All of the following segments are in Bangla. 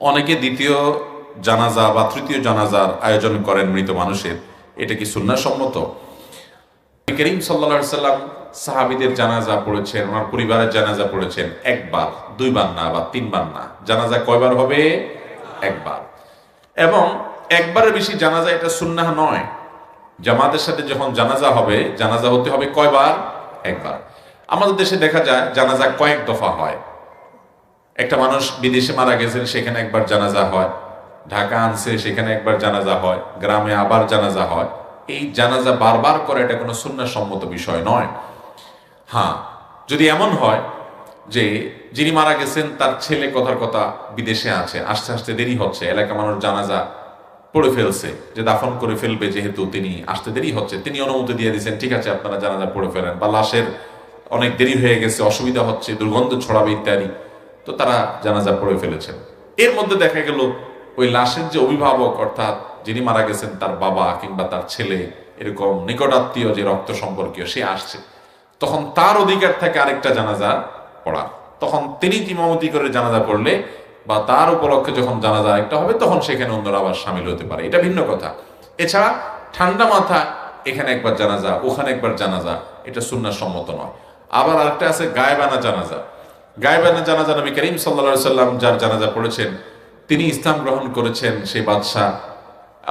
অনেকে দ্বিতীয় জানাজা বা তৃতীয় জানাজার আয়োজন করেন মৃত মানুষের। এটা কি সুন্নাসম্মত? করিম সাল্লা সাল্লাম সাহাবিদের জানাজা পড়েছেন, ওনার পরিবারের জানাজা পড়েছেন একবার, দুইবার না বা তিনবার না। জানাজা কয়বার হবে? একবার। এবং একবারের বেশি জানাজা এটা সুন্নাহ নয়। জামাতের সাথে যখন জানাজা হবে, জানাজা হতে হবে কয়বার? একবার। আমাদের দেশে দেখা যায় জানাজা কয়েক দফা হয়। একটা মানুষ বিদেশে মারা গেছেন, সেখানে একবার জানাজা হয়। ঢাকা আনছে, সেখানে একবার জানাজা হয়। গ্রামে আবার জানাজা হয়। এই জানাজা বারবার করে এটা কোনো সুন্নাসম্মত বিষয় নয়। হ্যাঁ যদি এমন হয় যে যিনি মারা গেছেন, তার ছেলে কথার কথা বিদেশে আছে, আস্তে আস্তে দেরি হচ্ছে এলাকা মানুষ জানাজা পড়ে ফেলছে, যে দাফন করে ফেলবে যেহেতু তিনি আসতে দেরি হচ্ছে, তিনি অনুমতি দিয়ে দিয়েছেন, ঠিক আছে, আপনারা জানাজা পড়ে ফেলেন। বা লাশের অনেক দেরি হয়ে গেছে, অসুবিধা হচ্ছে, দুর্গন্ধ ছড়াবে ইত্যাদি। তো তারা জানাজা পড়ে ফেলেছেন। এর মধ্যে দেখা গেল, ওই লাশের যে অভিভাবক, অর্থাৎ যিনি মারা গেছেন, তার বাবা কিংবা তার ছেলে, এরকম নিকটাত্মীয় যে রক্ত সম্পর্কীয়, সে আসছে। তখন তার অধিকার থাকে আরেকটা জানাজা পড়া। তখন তিনি ইমামতি করে জানাজা পড়লে বা তার উপলক্ষে যখন জানাজা একটা হবে, তখন সেখানে অন্যরা আবার সামিল হতে পারে। এটা ভিন্ন কথা। এছাড়া ঠান্ডা মাথা, এখানে একবার জানাজা, ওখানে একবার জানাজা, এটা সুন্নার সম্মত নয়। আবার আরেকটা আছে, গায়েবানা জানাজা। গায়েবানা জানাজা নবী করিম সাল্লা সাল্লাম যার জানাজা পড়েছেন, তিনি ইসলাম গ্রহণ করেছেন সেই বাদশাহ।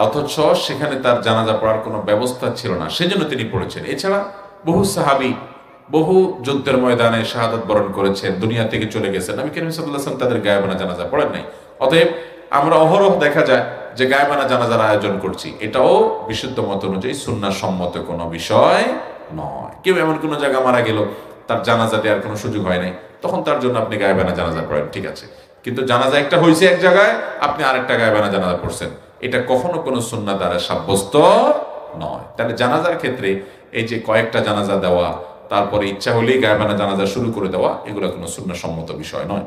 অথচ সেখানে তার জানাজা পড়ার কোনো ব্যবস্থা ছিল না, সেজন্য তিনি পড়েছেন। এছাড়া বহু সাহাবি বহু যুদ্ধের ময়দানে শাহাদত বরণ করেছেন, দুনিয়া থেকে চলে গেছেন। আমি কেন সাল্লাম তাদের গায়েবানা জানাজা পড়েন নাই। অতএব আমরা অহরহ দেখা যায় যে গায়েবানা জানাজার আয়োজন করছি। এটাও বিশুদ্ধ মত অনুযায়ী সুন্না সম্মত কোনো বিষয় নয়। কেউ এমন কোনো জায়গা মারা গেল, তার জানাজা দেওয়ার কোনো সুযোগ হয় নাই। তখন তার জন্য আপনি গায়েবানা জানাজা পড়েন ঠিক আছে। কিন্তু জানাজা একটা হয়েছে এক জায়গায়, আপনি আরেকটা গায়েবানা জানাজা পড়ছেন এটা কখনো কোনো সুন্না দ্বারা সাব্যস্ত নয়। তাহলে জানাজার ক্ষেত্রে এই যে কয়েকটা জানাজা দেওয়া, তারপরে ইচ্ছা হলেই গায়ে গায়েবানা জানাজা শুরু করে দেওয়া, এগুলো কোনো সুন্না সম্মত বিষয় নয়।